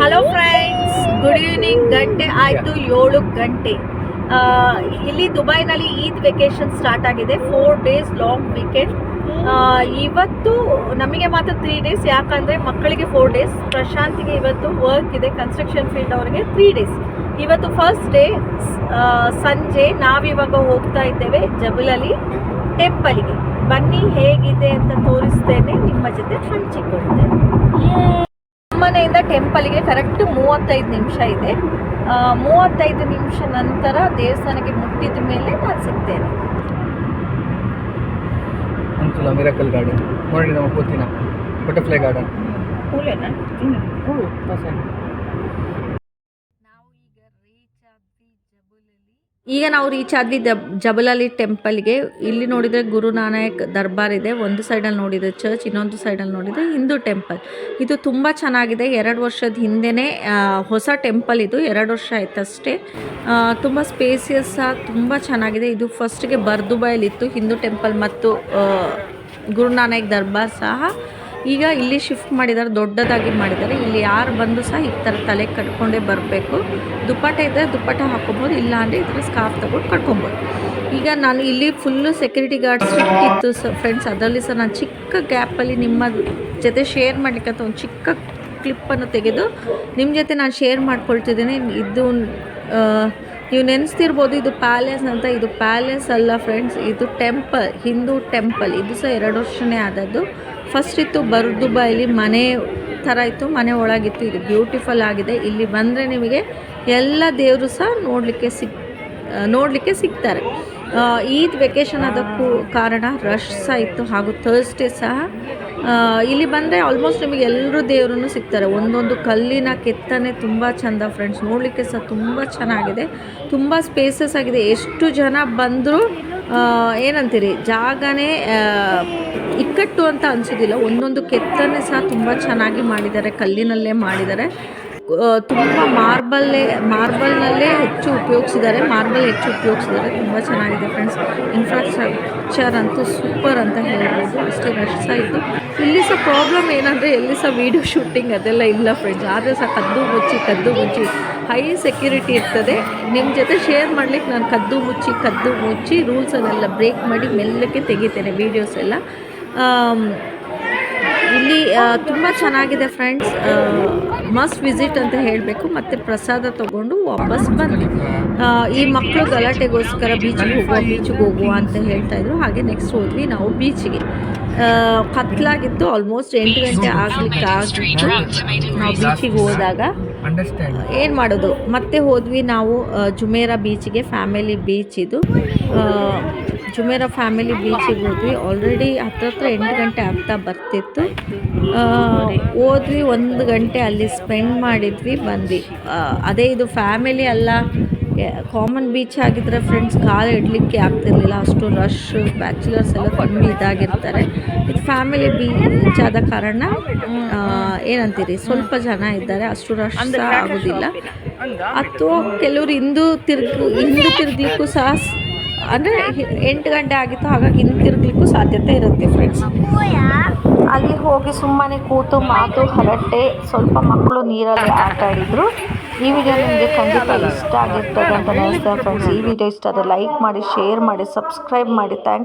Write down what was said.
Hello friends good evening ಗಂಟೆ ಆಯಿತು ಏಳು ಗಂಟೆ. ಇಲ್ಲಿ ದುಬೈನಲ್ಲಿ ಈದ್ ವೆಕೇಶನ್ ಸ್ಟಾರ್ಟ್ ಆಗಿದೆ. ಫೋರ್ ಡೇಸ್ ಲಾಂಗ್ ವೀಕೆಂಡ್ ಇವತ್ತು ನಮಗೆ ಮಾತ್ರ ತ್ರೀ ಡೇಸ್ ಯಾಕಂದರೆ ಮಕ್ಕಳಿಗೆ ಫೋರ್ ಡೇಸ್ ಪ್ರಶಾಂತಿಗೆ ಇವತ್ತು ವರ್ಕ್ ಇದೆ ಕನ್ಸ್ಟ್ರಕ್ಷನ್ ಫೀಲ್ಡ್ ಅವರಿಗೆ ತ್ರೀ ಡೇಸ್ ಇವತ್ತು ಫಸ್ಟ್ ಡೇ ಸಂಜೆ ನಾವಿವಾಗ ಹೋಗ್ತಾ ಇದ್ದೇವೆ ಜಬಲಲಿ ಟೆಂಪಲ್ಗೆ ಬನ್ನಿ ಹೇಗಿದೆ ಅಂತ ತೋರಿಸ್ತೇನೆ ನಿಮ್ಮ ಜೊತೆ ಹಂಚಿಕೊಳ್ತೇನೆ ಮನೆಯಿಂದ ಟೆಂಪಲ್ಗೆ ಕರೆಕ್ಟ್ ಮೂವತ್ತೈದು ನಿಮಿಷ ಇದೆ. ಮೂವತ್ತೈದು ನಿಮಿಷ ನಂತರ ದೇವಸ್ಥಾನಕ್ಕೆ ಮುಟ್ಟಿದ ಮೇಲೆ ನಾನು ಸಿಗ್ತೇನೆ. ಮಿರಕಲ್ ಗಾರ್ಡನ್ ನೋಡಿ ನಮ್ಮ ಕೂತಿನ ಬಟರ್ಫ್ಲೈ ಗಾರ್ಡನ್ ಹೂಲೇನಾ ಈಗ ನಾವು ರೀಚ್ ಆದ್ವಿ ಜಬಲಲಿ ಟೆಂಪಲ್ಗೆ ಇಲ್ಲಿ ನೋಡಿದರೆ ಗುರು ನಾನಕ್ ದರ್ಬಾರ್ ಇದೆ. ಒಂದು ಸೈಡಲ್ಲಿ ನೋಡಿದರೆ ಚರ್ಚ್ ಇನ್ನೊಂದು ಸೈಡಲ್ಲಿ ನೋಡಿದರೆ ಹಿಂದೂ ಟೆಂಪಲ್ ಇದು ತುಂಬ ಚೆನ್ನಾಗಿದೆ. ಎರಡು ವರ್ಷದ ಹಿಂದೆನೇ ಹೊಸ ಟೆಂಪಲ್ ಇದು. ಎರಡು ವರ್ಷ ಆಯ್ತಷ್ಟೇ. ತುಂಬ ಸ್ಪೇಸಿಯಸ್ ತುಂಬ ಚೆನ್ನಾಗಿದೆ. ಇದು ಫಸ್ಟ್ಗೆ ಬರ್ದುಬಾಯಲ್ಲಿತ್ತು ಹಿಂದೂ ಟೆಂಪಲ್ ಮತ್ತು ಗುರುನಾನಕ್ ಗುರು ನಾನಕ್ ದರ್ಬಾರ್ ಸಹ. ಈಗ ಇಲ್ಲಿ ಶಿಫ್ಟ್ ಮಾಡಿದ್ದಾರೆ ದೊಡ್ಡದಾಗಿ ಮಾಡಿದ್ದಾರೆ ಇಲ್ಲಿ ಯಾರು ಬಂದು ಸಹ ಈ ಥರ ತಲೆ ಕಟ್ಕೊಂಡೇ ಬರಬೇಕು. ದುಪ್ಪಟ್ಟೆ ಇದ್ದರೆ ದುಪ್ಪಟ್ಟ ಹಾಕ್ಕೊಬೋದು ಇಲ್ಲ ಅಂದರೆ ಈ ಥರ ಸ್ಕಾರ್ಫ್ ತಗೊಂಡು ಕಟ್ಕೊಬೋದು. ಈಗ ನಾನು ಇಲ್ಲಿ ಫುಲ್ಲು ಸೆಕ್ಯೂರಿಟಿ ಗಾರ್ಡ್ ಸ್ಟ್ರಿಕ್ಟ್ ಇತ್ತು ಸ ಫ್ರೆಂಡ್ಸ್ ಅದರಲ್ಲಿ ಸಹ ನಾನು ಚಿಕ್ಕ ಗ್ಯಾಪಲ್ಲಿ ನಿಮ್ಮ ಜೊತೆ ಶೇರ್ ಮಾಡಲಿಕ್ಕಂತ ಒಂದು ಚಿಕ್ಕ ಕ್ಲಿಪ್ಪನ್ನು ತೆಗೆದು ನಿಮ್ಮ ಜೊತೆ ನಾನು ಶೇರ್ ಮಾಡ್ಕೊಳ್ತಿದ್ದೀನಿ. ಇದು ನೀವು ನೆನೆಸ್ತಿರ್ಬೋದು ಇದು ಪ್ಯಾಲೇಸ್ ಅಂತ. ಇದು ಪ್ಯಾಲೇಸ್ ಅಲ್ಲ ಫ್ರೆಂಡ್ಸ್, ಇದು ಟೆಂಪಲ್, ಹಿಂದೂ ಟೆಂಪಲ್. ಇದು ಸಹ ಎರಡು ವರ್ಷನೇ ಆದದ್ದು. ಫಸ್ಟ್ ಇತ್ತು ಬರ್ದುಬೈಲಿ ಮನೆ ಥರ ಇತ್ತು, ಮನೆ ಒಳಗಿತ್ತು. ಇದು ಬ್ಯೂಟಿಫುಲ್ ಆಗಿದೆ. ಇಲ್ಲಿ ಬಂದರೆ ನಿಮಗೆ ಎಲ್ಲ ದೇವರು ಸಹ ನೋಡಲಿಕ್ಕೆ ಸಿಕ್, ನೋಡಲಿಕ್ಕೆ ಸಿಗ್ತಾರೆ. ಈದ್ ವೆಕೇಷನ್ ಅದಕ್ಕೂ ಕಾರಣ ರಶ್ ಸಹ ಇತ್ತು ಹಾಗೂ ಥರ್ಸ್ಡೇ ಸಹ. ಇಲ್ಲಿ ಬಂದರೆ ಆಲ್ಮೋಸ್ಟ್ ನಿಮಗೆ ಎಲ್ಲರೂ ದೇವರೂ ಸಿಗ್ತಾರೆ. ಒಂದೊಂದು ಕಲ್ಲಿನ ಕೆತ್ತನೆ ತುಂಬ ಚೆಂದ ಫ್ರೆಂಡ್ಸ್ ನೋಡಲಿಕ್ಕೆ ಸಹ ತುಂಬ ಚೆನ್ನಾಗಿದೆ. ತುಂಬ ಸ್ಪೇಸಸ್ ಆಗಿದೆ. ಎಷ್ಟು ಜನ ಬಂದರೂ ಏನಂತೀರಿ, ಜಾಗನೇ ಇಕ್ಕಟ್ಟು ಅಂತ ಅನಿಸೋದಿಲ್ಲ. ಒಂದೊಂದು ಕೆತ್ತನೆ ಸಹ ತುಂಬ ಚೆನ್ನಾಗಿ ಮಾಡಿದ್ದಾರೆ. ಕಲ್ಲಿನಲ್ಲೇ ಮಾಡಿದ್ದಾರೆ. ತುಂಬ ಮಾರ್ಬಲ್ಲೇ, ಮಾರ್ಬಲ್ನಲ್ಲೇ ಹೆಚ್ಚು ಉಪಯೋಗಿಸಿದ್ದಾರೆ. ಮಾರ್ಬಲ್ ಹೆಚ್ಚು ಉಪಯೋಗಿಸಿದ್ದಾರೆ. ತುಂಬ ಚೆನ್ನಾಗಿದೆ ಫ್ರೆಂಡ್ಸ್. ಇನ್ಫ್ರಾಸ್ಟ್ರಕ್ಚರ್ ಅಂತೂ ಸೂಪರ್ ಅಂತ ಹೇಳ್ಬೋದು. ಅಷ್ಟೇ ರಶ್ ಇತ್ತು ಇಲ್ಲಿ ಸಹ ಪ್ರಾಬ್ಲಮ್ ಏನಂದರೆ ಎಲ್ಲಿ ಸಹ ವೀಡಿಯೋ ಶೂಟಿಂಗ್ ಅದೆಲ್ಲ ಇಲ್ಲ ಫ್ರೆಂಡ್ಸ್ ಆದರೆ ಸಹ ಕದ್ದು ಮುಚ್ಚಿ ಕದ್ದು ಮುಚ್ಚಿ ಹೈ ಸೆಕ್ಯೂರಿಟಿ ಇರ್ತದೆ. ನಿಮ್ಮ ಜೊತೆ ಶೇರ್ ಮಾಡ್ಲಿಕ್ಕೆ ನಾನು ಕದ್ದು ಮುಚ್ಚಿ ಕದ್ದು ಮುಚ್ಚಿ ರೂಲ್ಸನ್ನೆಲ್ಲ ಬ್ರೇಕ್ ಮಾಡಿ ಮೆಲ್ಲಕ್ಕೆ ತೆಗಿತೇನೆ ವೀಡಿಯೋಸ್ ಎಲ್ಲ. ಇಲ್ಲಿ ತುಂಬ ಚೆನ್ನಾಗಿದೆ ಫ್ರೆಂಡ್ಸ್ ಮಸ್ಟ್ ವಿಸಿಟ್ ಅಂತ ಹೇಳಬೇಕು. ಮತ್ತು ಪ್ರಸಾದ ತಗೊಂಡು ವಾಪಸ್ ಬಂದ್ವಿ ಈ ಮಕ್ಕಳು ಗಲಾಟೆಗೋಸ್ಕರ ಬೀಚಿಗೆ ಹೋಗುವ ಬೀಚಿಗೆ ಹೋಗುವ ಅಂತ ಹೇಳ್ತಾ ಇದ್ರು. ಹಾಗೆ ನೆಕ್ಸ್ಟ್ ಹೋದ್ವಿ ನಾವು ಬೀಚಿಗೆ ಕತ್ಲಾಗಿತ್ತು. ಆಲ್ಮೋಸ್ಟ್ ಎಂಟು ಗಂಟೆ ಆಗ್ಲಿಕ್ಕೆ ಆಗಿತ್ತು. ನಾವು ಬೀಚಿಗೆ ಹೋದಾಗ ಏನು ಮಾಡೋದು? ಮತ್ತೆ ಹೋದ್ವಿ ನಾವು ಜುಮೇರಾ ಬೀಚಿಗೆ ಫ್ಯಾಮಿಲಿ ಬೀಚ್ ಇದು. ಜುಮೇರಾ ಫ್ಯಾಮಿಲಿ ಬೀಚಿಗೆ ಹೋದ್ವಿ. ಆಲ್ರೆಡಿ ಹತ್ರ ಹತ್ರ ಎಂಟು ಗಂಟೆ ಆಗ್ತಾ ಬರ್ತಿತ್ತು. ಹೋದ್ವಿ ಒಂದು ಗಂಟೆ ಅಲ್ಲಿ ಸ್ಪೆಂಡ್ ಮಾಡಿದ್ವಿ ಬಂದ್ವಿ. ಅದೇ ಇದು ಫ್ಯಾಮಿಲಿ ಅಲ್ಲ ಕಾಮನ್ ಬೀಚ್ ಆಗಿದ್ರೆ ಫ್ರೆಂಡ್ಸ್ ಕಾಲು ಇಡಲಿಕ್ಕೆ ಆಗ್ತಿರ್ಲಿಲ್ಲ ಅಷ್ಟು ರಶ್ ಬ್ಯಾಚುಲರ್ಸ್ ಎಲ್ಲ ಕಮ್ಮಿ ಇದಾಗಿರ್ತಾರೆ. ಇದು ಫ್ಯಾಮಿಲಿ ಬೀಚ್ ಆದ ಕಾರಣ ಏನಂತೀರಿ ಸ್ವಲ್ಪ ಜನ ಇದ್ದಾರೆ ಅಷ್ಟು ರಶ್ ಆಗೋದಿಲ್ಲ. ಅಥವಾ ಕೆಲವರು ಹಿಂದೂ ತಿರ್ಗು ಹಿಂದೂ ತಿರ್ಗ್ಲಿಕ್ಕೂ ಸಹ ಅಂದರೆ ಎಂಟು ಗಂಟೆ ಆಗಿತ್ತು, ಹಾಗಾಗಿ ಹಿಂತಿರುಗ್ಲಿಕ್ಕೂ ಸಾಧ್ಯತೆ ಇರುತ್ತೆ ಫ್ರೆಂಡ್ಸ್ ಅಲ್ಲಿ ಹೋಗಿ ಸುಮ್ಮನೆ ಕೂತು ಮಾತು, ಹರಟೆ, ಸ್ವಲ್ಪ ಮಕ್ಕಳು ನೀರಲ್ಲಿ ಆಟ ಆಡಿದ್ರು. ಈ ವಿಡಿಯೋ ನಿಮಗೆ ಖಂಡಿತ ಇಷ್ಟ ಆಗಿರ್ತದೆ ಅಂತ ನೆನೆಸ್ತೇನೆ ಫ್ರೆಂಡ್ಸ್ ಈ ವಿಡಿಯೋ ಇಷ್ಟ ಆದರೆ ಲೈಕ್ ಮಾಡಿ ಶೇರ್ ಮಾಡಿ ಸಬ್ಸ್ಕ್ರೈಬ್ ಮಾಡಿ. ಥ್ಯಾಂಕ್